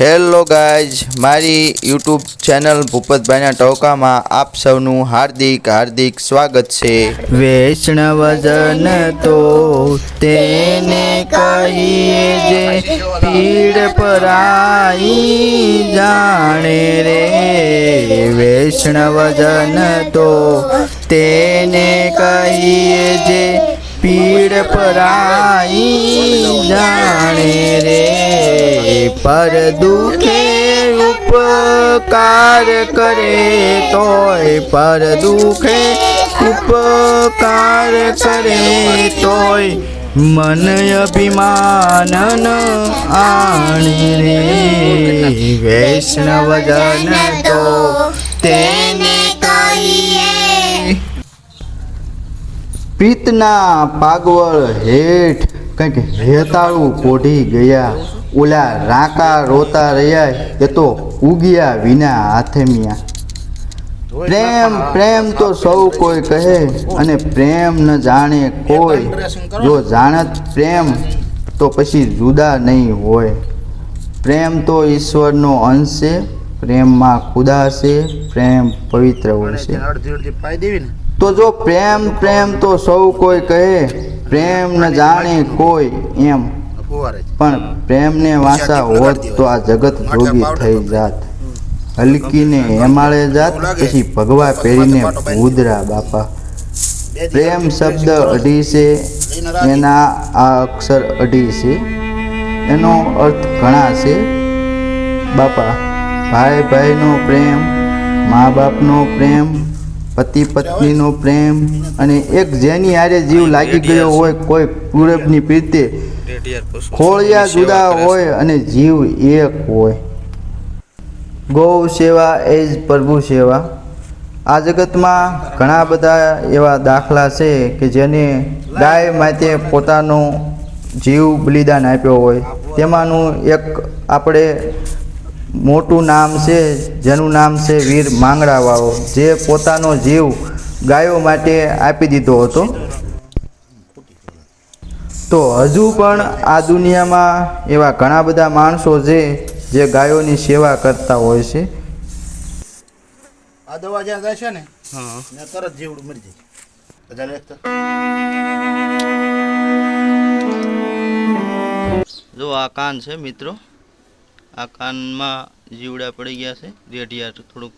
Hello guys મારી YouTube channel ભૂપતભાઈના ટોકામાં આપ સૌનું હાર્દિક હાર્દિક સ્વાગત છે. વૈષ્ણવજન તો તેને કહીએ જે પીડ પરાઈ જાણે રે. વૈષ્ણવજન તો તેને કહીએ જે પીડ પરાઈ જાણે રે. પર દુખે ઉપકાર કરે તોય પર દુખે ઉપકાર કરે તોય મન અભિમાન આણી રે વૈષ્ણવજન તો તેને કહીએ પિત્તના પાગવળ હેઠ કંઈક હેતાળું પોઢી ગયા ઓલા રાકા રોતા રહ્યા એ તો ઉગ્યા વિના હાથેમિયા પ્રેમ પ્રેમ તો સૌ કોઈ કહે અને પ્રેમ ન જાણે કોઈ. જો જાણત પ્રેમ તો પછી જુદા નહીં હોય. પ્રેમ તો ઈશ્વરનો અંશ છે પ્રેમમાં ખુદા છે પ્રેમ પવિત્ર હોય છે. તો જો પ્રેમ પ્રેમ તો સૌ કોઈ કહે પ્રેમ ન જાણે કોઈ એમ. પણ પ્રેમને વાસા હોત તો આ જગત જોગી થઈ જાત. હલકીને હેમાળે જાત પછી ભગવા પહેરીને ભૂદરા બાપા. પ્રેમ શબ્દ અઢી છે એના આ અક્ષર અઢી છે એનો અર્થ ઘણા છે. બાપા ભાઈ ભાઈનો પ્રેમ મા બાપનો પ્રેમ પતિ પત્નીનો પ્રેમ અને એક જેની આરે જીવ લાગી ગયો હોય કોઈ પૂરબની પ્રીતે ખોળિયા જુદા હોય અને જીવ એક હોય. ગૌ સેવા એ જ પ્રભુ સેવા. આ જગતમાં ઘણા બધા એવા દાખલા છે કે જેને ગાય માટે પોતાનો જીવ બલિદાન આપ્યો હોય. તેમાંનું એક આપણે મોટું નામ છે જેનું નામ છે વીર માંગડાવાળો જે પોતાનો જીવ ગાયો માટે આપી દીધો હતો. તો હજુ પણ આ દુનિયામાં એવા ઘણા બધા માણસો છે જે ગાયોની સેવા કરતા હોય છે. આ દવા જ્યાં જાય છે ને ને તરત જીવડું મરી જાય. બધા જો આ કાન છે મિત્રો આ કાનમાં જીવડા પડી ગયા છે. રેઢિયા થોડુંક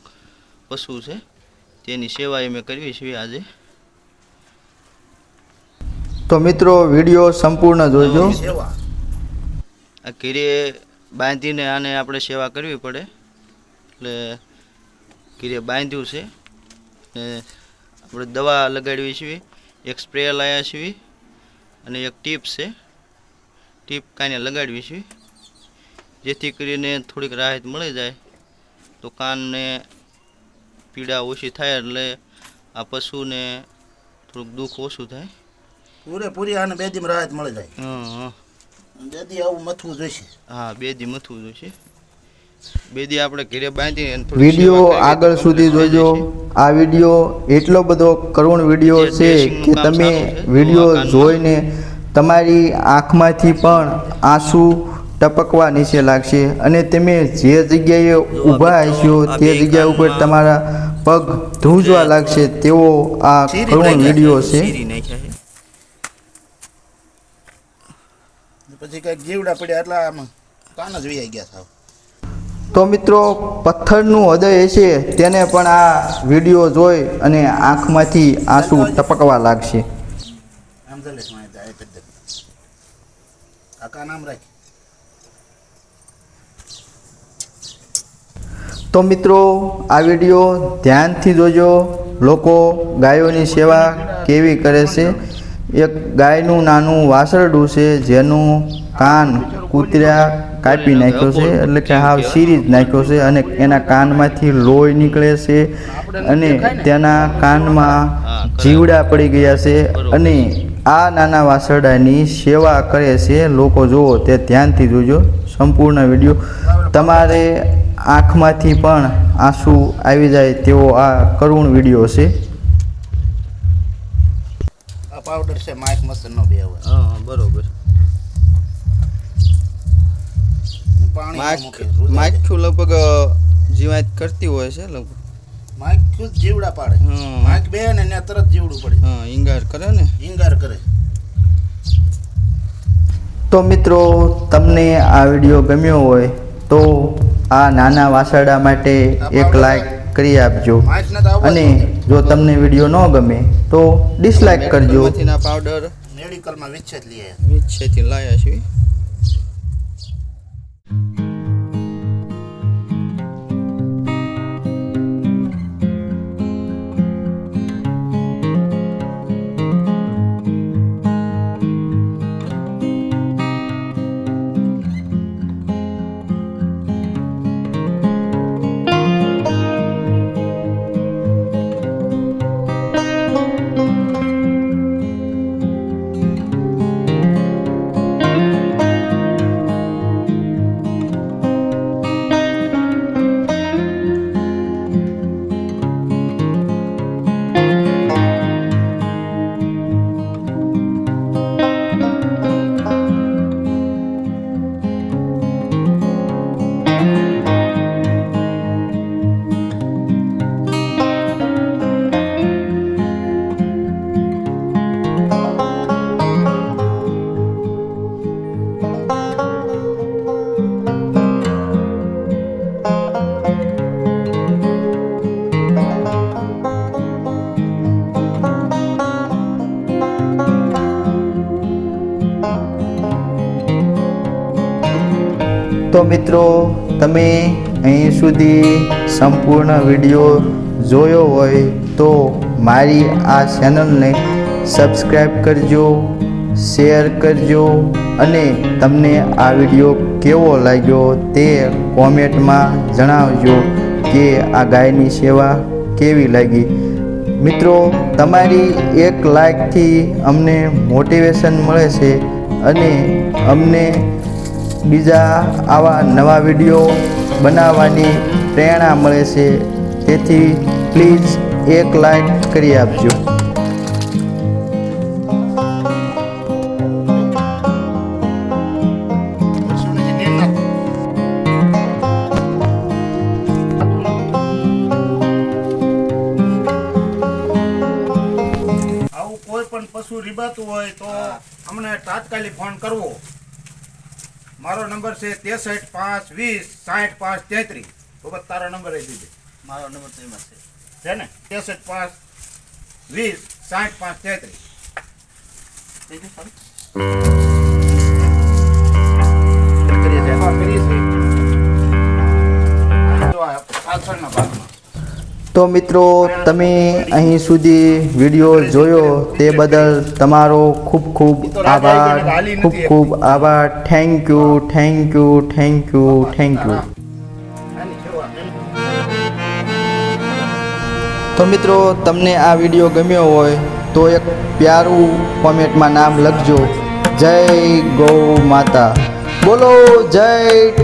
પશુ છે. તેની સેવા અમે કરવી છે આજે. તો મિત્રો, વીડિયો સંપૂર્ણ જોજો. આ ઘીરે બાંધીને આને આપણે સેવા કરવી પડે. એટલે ઘીરે બાંધ્યું છે. ને આપણે દવા લગાડવી છીએ એક સ્પ્રે લાવ્યા છીએ અને એક ટીપ છે. ટીપ કાને લગાડવી છીએ જેથી કરીને થોડીક રાહત મળી જાય. તો કાનને પીડા ઓછી થાય, એટલે આ પશુને થોડુંક દુઃખ ઓછું થાય. પૂરેપૂરી આને બે દી રાહત મળી જાય. બે દી આવું મથવું જોઈશે. હા બે દી મથવું જોઈશે. બે આપણે ઘરે બાંધી વીડિયો આગળ સુધી જોજો. આ વીડિયો એટલો બધો કરુણ વીડિયો છે કે તમે વીડિયો જોઈને તમારી આંખમાંથી પણ આંસુ ટપકવા નીચે લાગશે અને તમે જે જગ્યાએ ઊભા હશો તે જગ્યા ઉપર તમારા પગ ધ્રુજવા લાગશે તેવો આ કરુણ વીડિયો છે ચીરી નાખ્યા છે ને પછી કંઈક જીવડા પડ્યા એટલે આમ કાન જ વૈયા ગયા સાવ તો મિત્રો પથ્થરનું હૃદય છે તેને પણ આ વીડિયો જોઈ અને આંખમાંથી આંસુ ટપકવા લાગશે. આમ રાખ. તો મિત્રો આ વીડિયો ધ્યાનથી જોજો. લોકો ગાયોની સેવા કેવી કરે છે? એક ગાયનું નાનું વાસરડું છે, જેનું કાન કૂતર્યા કાપી નાખ્યો છે, એટલે કે હાવ સીરી જ નાખ્યો છે અને એના કાનમાંથી લોહી નીકળે છે અને તેના કાનમાં જીવડા પડી ગયા છે અને આ નાના વાસરડાની સેવા કરે છે. લોકો જુઓ, તે ધ્યાનથી જોજો સંપૂર્ણ વીડિયો. તમારે આંખમાંથી પણ આંસુ આવી જાય તેવો આ કરુણ વીડિયો છે. આ પાવડર છે માઇક મસ્ત ન બે આવે હા બરોબર. પાણી માખ લગભગ જીવાત કરતી હોય છે લગભગ? માખ્યું જ જીવડા પાડે. માખ બે ને ત્યાં તરત જીવડું પડે. હા ઈંગાર કરે ને? ઈંગાર કરે. તો મિત્રો તમને આ વીડિયો ગમ્યો હોય તો આ નાના વાસરડા માટે એક લાઈક કરી આપજો. માખ અને જ તમને વીડિયો ન ગમે તો ડિસલાઇક કરજો. મેથીના પાવડર મેડિકલમાં વિચ્છેદ લઈએ વીછેથી લાયા છીએ તો મિત્રો, તમે અહીં સુધી સંપૂર્ણ વીડિયો જોયો હોય તો મારી આ ચેનલને સબસ્ક્રાઈબ કરજો શેર કરજો અને તમને આ વીડિયો કેવો લાગ્યો તે કોમેન્ટમાં જણાવજો કે આ ગાયની સેવા કેવી લાગી. મિત્રો, તમારી એક લાઇકથી અમને મોટિવેશન મળે છે અને અમને બીજા આવા નવા વીડિયો બનાવવાની પ્રેરણા મળે છે તેથી પ્લીઝ એક લાઈક કરી આપજો. આવું કોઈ પણ પશુ રીબાતું હોય તો અમને તાત્કાલિક ફોન કરવો મારો નંબર છે ત્રેસઠ પાંચ વીસ સાઠ પાંચ તેત્રીસ. બાબત તારો નંબર આપી દીધો મારો નંબર તો એમાં છે. છે ને? ત્રેસઠ પાંચ વીસ સાઠ પાંચ તેત્રીસ. પાછળના ભાગમાં. તો મિત્રો તમે અહીં સુધી વીડિયો જોયો તે બદલ તમારો ખૂબ ખૂબ આભાર ખૂબ ખૂબ આભાર. Thank you thank you thank you thank you તો મિત્રો તમને આ વીડિયો ગમ્યો હોય તો એક પ્યારું કોમેન્ટમાં નામ લખજો. જય ગૌ માતા. બોલો જય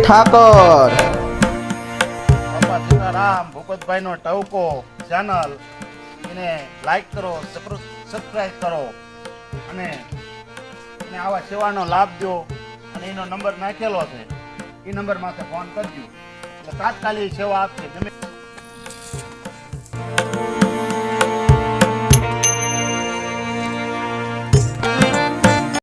ઠાકર. બાપા ભૂપતભાઈ નો ટવકો ચેનલ એને લાઈક કરો સબસ્ક્રાઈબ કરો. અને એને આવા સેવાનો લાભ દો. અને એનો નંબર નાખેલો છે. એ નંબર માથે ફોન કરજો. એટલે તાત્કાલિક સેવા આપશે ગમે